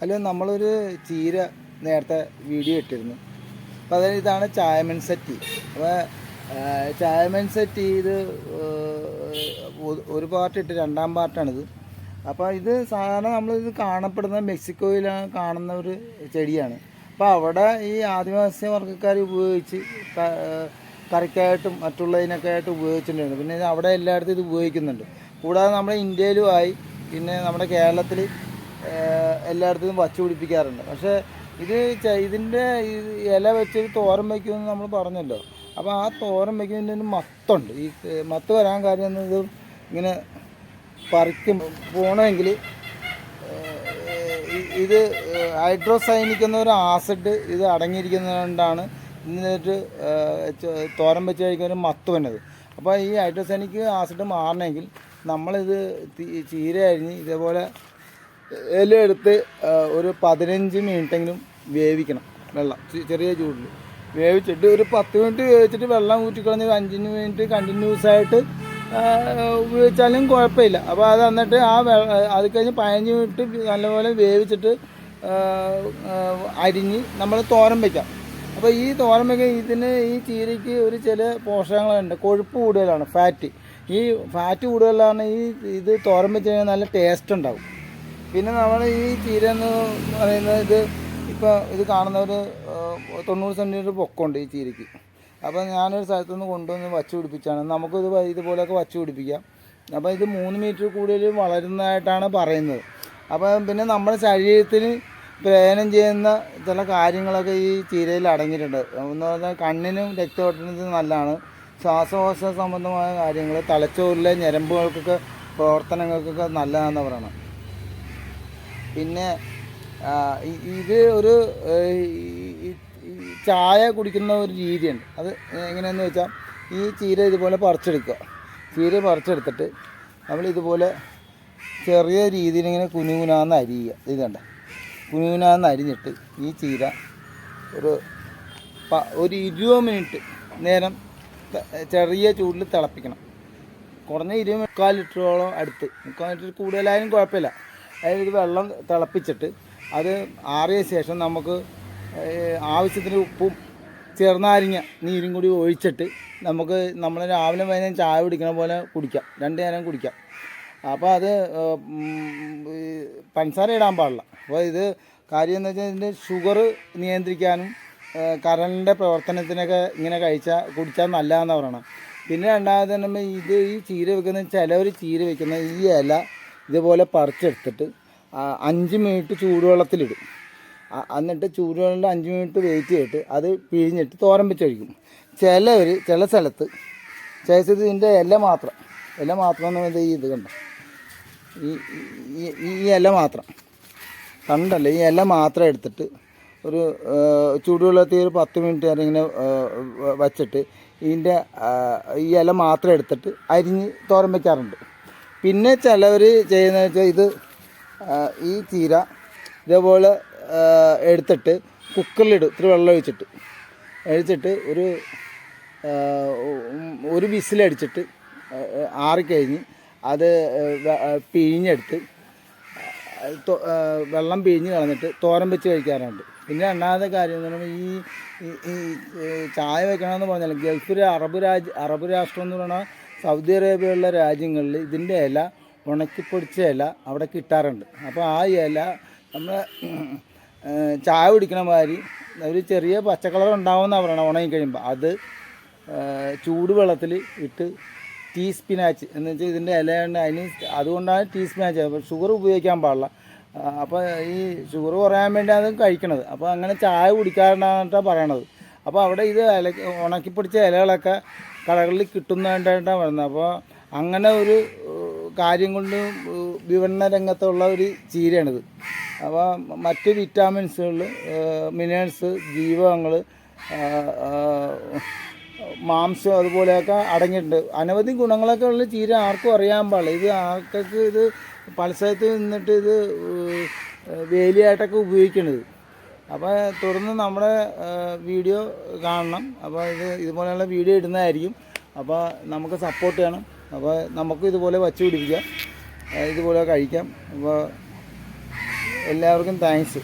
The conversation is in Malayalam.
അതിൽ നമ്മളൊരു ചീര നേരത്തെ വീഡിയോ ഇട്ടിരുന്നു. അപ്പോൾ അതായത് ഇതാണ് ചായമൻ സെറ്റി. അപ്പോൾ ചായമൻ സെറ്റി ഇത് ഒരു പാർട്ട് ഇട്ട് രണ്ടാം പാർട്ടാണിത് അപ്പോൾ ഇത് സാധാരണ നമ്മളിത് കാണപ്പെടുന്ന മെക്സിക്കോയിലാണ് കാണുന്ന ഒരു ചെടിയാണ്. അപ്പോൾ അവിടെ ഈ ആദിവാസി വർഗക്കാർ ഉപയോഗിച്ച് കറിക്കായിട്ടും മറ്റുള്ളതിനൊക്കെ ആയിട്ട് ഉപയോഗിച്ചിട്ടുണ്ട്. പിന്നെ അവിടെ എല്ലായിടത്തും ഇത് ഉപയോഗിക്കുന്നുണ്ട്. കൂടാതെ നമ്മുടെ ഇന്ത്യയിലുമായി പിന്നെ നമ്മുടെ കേരളത്തിൽ എല്ലായിടത്തും വച്ചു പിടിപ്പിക്കാറുണ്ട്. പക്ഷേ ഇത് ഇതിന്റെ ഇല വെച്ച് തോരൻ വയ്ക്കുമെന്ന് നമ്മൾ പറഞ്ഞല്ലോ. അപ്പോൾ ആ തോരൻ വയ്ക്കുന്നതിന്റെ ഒരു മത്തുണ്ട്. ഈ മത്ത് വരാൻ കാര്യം എന്നത് ഇങ്ങനെ പറിക്കും. പോകണമെങ്കിൽ ഇത് ഹൈഡ്രോസൈനിക് എന്നൊരു ആസിഡ് ഇത് അടങ്ങിയിരിക്കുന്നതുകൊണ്ടാണ് എന്നിട്ട് തോരൻ വെച്ച് കഴിക്കുന്ന മത്ത് വന്നത്. അപ്പോൾ ഈ ഹൈഡ്രോസൈനിക് ആസിഡ് മാറണമെങ്കിൽ നമ്മളിത് ചീര അരിഞ്ഞ് ഇതേപോലെ ഇല എടുത്ത് ഒരു പതിനഞ്ച് മിനിറ്റെങ്കിലും വേവിക്കണം വെള്ളം ചെറിയ ചൂടിൽ വേവിച്ചിട്ട് ഒരു പത്ത് മിനിറ്റ് വേവിച്ചിട്ട് വെള്ളം ഊറ്റിക്കളഞ്ഞ് ഒരു അഞ്ച് മിനിറ്റ് കണ്ടിന്യൂസ് ആയിട്ട് ഉപയോഗിച്ചാലും കുഴപ്പമില്ല. അപ്പോൾ അത് എന്നിട്ട് ആ അത് കഴിഞ്ഞ് പതിനഞ്ച് മിനിറ്റ് നല്ലപോലെ വേവിച്ചിട്ട് അരിഞ്ഞ് നമ്മൾ തോരൻ വയ്ക്കാം അപ്പോൾ ഈ തോരൻ വയ്ക്കാൻ ഇതിന് ഈ ചീരയ്ക്ക് ഒരു ചില പോഷകങ്ങളുണ്ട്. കൊഴുപ്പ് കൂടുതലാണ് ഫാറ്റ് ഈ ഫാറ്റ് കൂടുതലാണ് ഈ ഇത് തോരൻ വെച്ച് കഴിഞ്ഞാൽ നല്ല ടേസ്റ്റ് ഉണ്ടാവും. പിന്നെ നമ്മൾ ഈ ചീര എന്ന് പറയുന്നത് ഇത് ഇപ്പോൾ ഇത് കാണുന്ന ഒരു തൊണ്ണൂറ് സെന്റിമീറ്റർ പൊക്കമുണ്ട് ഈ ചീരയ്ക്ക്. അപ്പോൾ ഞാനൊരു സ്ഥലത്തു നിന്ന് കൊണ്ടുവന്ന് വച്ച് പിടിപ്പിച്ചാണ്. നമുക്കിത് ഇതുപോലെയൊക്കെ വച്ച് പിടിപ്പിക്കാം. അപ്പോൾ ഇത് മൂന്ന് മീറ്റർ കൂടുതൽ വളരുന്നതായിട്ടാണ് പറയുന്നത്. അപ്പോൾ പിന്നെ നമ്മുടെ ശരീരത്തിന് പ്രയോജനം ചെയ്യുന്ന ചില കാര്യങ്ങളൊക്കെ ഈ ചീരയിൽ അടങ്ങിയിട്ടുണ്ട്. എന്ന് പറഞ്ഞാൽ കണ്ണിനും രക്തയോട്ടത്തിനും നല്ലതാണ്. ശ്വാസകോശ സംബന്ധമായ കാര്യങ്ങൾ തലച്ചോറിലെ ഞരമ്പുകൾക്കൊക്കെ പ്രവർത്തനങ്ങൾക്കൊക്കെ നല്ലതാണെന്ന് പറയണം. പിന്നെ ഇത് ഒരു ചായ കുടിക്കുന്ന ഒരു രീതിയുണ്ട്. അത് എങ്ങനെയാണെന്ന് വെച്ചാൽ ഈ ചീര ഇതുപോലെ പറിച്ചെടുക്കുക. ചീര പറിച്ചെടുത്തിട്ട് നമ്മൾ ഇതുപോലെ ചെറിയ രീതിയിൽ ഇങ്ങനെ കുനുകുനാന്ന് അരിയുക. ഇത് കണ്ട? കുനുകുനാന്ന് അരിഞ്ഞിട്ട് ഈ ചീര ഒരു ഒരു ഇരുപത് മിനിറ്റ് നേരം ചെറിയ ചൂടിൽ തിളപ്പിക്കണം. കുറഞ്ഞ ഇരുപത് മുക്കാൽ ലിറ്ററോളം അടുത്ത്. മുക്കാൽ ലിറ്റർ കൂടുതലായാലും കുഴപ്പമില്ല. അതായത് വെള്ളം തിളപ്പിച്ചിട്ട് അത് ആറിയ ശേഷം നമുക്ക് ആവശ്യത്തിന് ഉപ്പും ചെറുനാരിങ്ങ നീരും കൂടി ഒഴിച്ചിട്ട് നമുക്ക് നമ്മൾ രാവിലെ വൈകുന്നേരം ചായ കുടിക്കണ പോലെ കുടിക്കാം. രണ്ട് നേരം കുടിക്കാം. അപ്പോൾ അത് പഞ്ചസാര ഇടാൻ പാടില്ല. അപ്പോൾ ഇത് കാര്യം എന്ന് വെച്ചാൽ ഇതിന്റെ ഷുഗർ നിയന്ത്രിക്കാനും കരളിന്റെ പ്രവർത്തനത്തിനൊക്കെ ഇങ്ങനെ കഴിച്ചാൽ കുടിച്ചാൽ നല്ലതെന്ന് പറയണം. പിന്നെ രണ്ടാമത് തന്നെ ഇത് ഈ ചീര വെക്കുന്ന ചിലവർ ചീര വെക്കുന്ന ഈ ഇല ഇതുപോലെ പറിച്ചെടുത്തിട്ട് അഞ്ച് മിനിറ്റ് ചൂടുവെള്ളത്തിലിടും. എന്നിട്ട് ചൂടുവെള്ളം അഞ്ച് മിനിറ്റ് വെയിറ്റ് ചെയ്തിട്ട് അത് പിഴിഞ്ഞിട്ട് തോരൻ വെച്ചൊഴിക്കും. ചില ചിലവർ ചില സ്ഥലത്ത് സ്ഥലത്ത് ഇതിന്റെ ഇല മാത്രം ഇല മാത്രം എന്ന് പറയുന്നത് ഈ ഇത് കണ്ട? ഈ ഈ- ഇല മാത്രം. കണ്ടല്ലേ? ഈ ഇല മാത്രം എടുത്തിട്ട് ഒരു ചൂടുവെള്ളത്തിൽ ഒരു പത്ത് മിനിറ്റ് വരെ ഇങ്ങനെ വച്ചിട്ട് ഇതിന്റെ ഈ ഇല മാത്രം എടുത്തിട്ട് അരിഞ്ഞ് തോരൻ വയ്ക്കാറുണ്ട് പിന്നെ ചിലവർ ചെയ്യുന്നത് വെച്ചാൽ ഇത് ഈ ചീര ഇതേപോലെ എടുത്തിട്ട് കുക്കറിലിടും. ഇത്തിരി വെള്ളം ഒഴിച്ചിട്ട്. ഒഴിച്ചിട്ട് ഒരു ഒരു വിസിലടിച്ചിട്ട് ആറിക്കഴിഞ്ഞ് അത് പിഴിഞ്ഞെടുത്ത് വെള്ളം പിഴിഞ്ഞ് കളഞ്ഞിട്ട് തോരൻ വെച്ച് കഴിക്കാറുണ്ട്. പിന്നെ രണ്ടാമത്തെ കാര്യം എന്ന് പറയുമ്പോൾ ഈ ചായ വെക്കണമെന്ന് പറഞ്ഞാൽ ഗൾഫിലെ അറബ് രാജ്യ അറബ് രാഷ്ട്രം എന്ന് പറയുന്ന സൗദി അറേബ്യയുള്ള രാജ്യങ്ങളിൽ ഇതിന്റെ ഇല ഉണക്കിപ്പൊടിച്ച ഇല അവിടെ കിട്ടാറുണ്ട്. അപ്പോൾ ആ ഇല നമ്മൾ ചായ കുടിക്കണ മാതിരി ഒരു ചെറിയ പച്ചക്കളർ ഉണ്ടാവുമെന്നാണ് പറയണം ഉണങ്ങി കഴിയുമ്പോൾ അത് ചൂടുവെള്ളത്തിൽ ഇട്ട് ടീ സ്പിനാച്ച് എന്ന് വെച്ചാൽ ഇതിന്റെ ഇലയുണ്ട് അതിന് അതുകൊണ്ടാണ് ടീ സ്പിനാച്ച് അപ്പോൾ ഷുഗർ ഉപയോഗിക്കാൻ പാടില്ല. അപ്പോൾ ഈ ഷുഗർ കുറയാൻ വേണ്ടി അത് കഴിക്കണത്. അപ്പോൾ അങ്ങനെ ചായ കുടിക്കാറുണ്ടായിട്ടാണ് പറയണത്. അപ്പോൾ അവിടെ ഇത് ഇല ഉണക്കിപ്പിടിച്ച ഇലകളൊക്കെ കടകളിൽ കിട്ടുന്നതായിട്ടാണ് വരുന്നത് അപ്പോൾ അങ്ങനെ ഒരു കാര്യം കൊണ്ട് വിപണന രംഗത്തുള്ള ഒരു ചീരയാണിത്. അപ്പോൾ മറ്റ് വിറ്റാമിൻസുകൾ മിനറൽസ് ജീവകങ്ങൾ മാംസം അതുപോലെയൊക്കെ അടങ്ങിയിട്ടുണ്ട്. അനവധി ഗുണങ്ങളൊക്കെ ഉള്ള ചീര ആർക്കും അറിയാൻ പാടില്ല. ഇത് ആർക്കൊക്കെ ഇത് പല സ്ഥലത്ത് നിന്നിട്ട് ഇത് വേലിയായിട്ടൊക്കെ ഉപയോഗിക്കണത്. അപ്പോൾ തുടർന്ന് നമ്മുടെ വീഡിയോ കാണണം. അപ്പോൾ ഇത് ഇതുപോലെയുള്ള വീഡിയോ ഇടുന്നതായിരിക്കും. അപ്പോൾ നമുക്ക് സപ്പോർട്ട് ചെയ്യണം. അപ്പോൾ നമുക്കും ഇതുപോലെ വച്ച് പിടിപ്പിക്കാം. ഇതുപോലെ കഴിക്കാം. അപ്പോൾ എല്ലാവർക്കും താങ്ക്സ്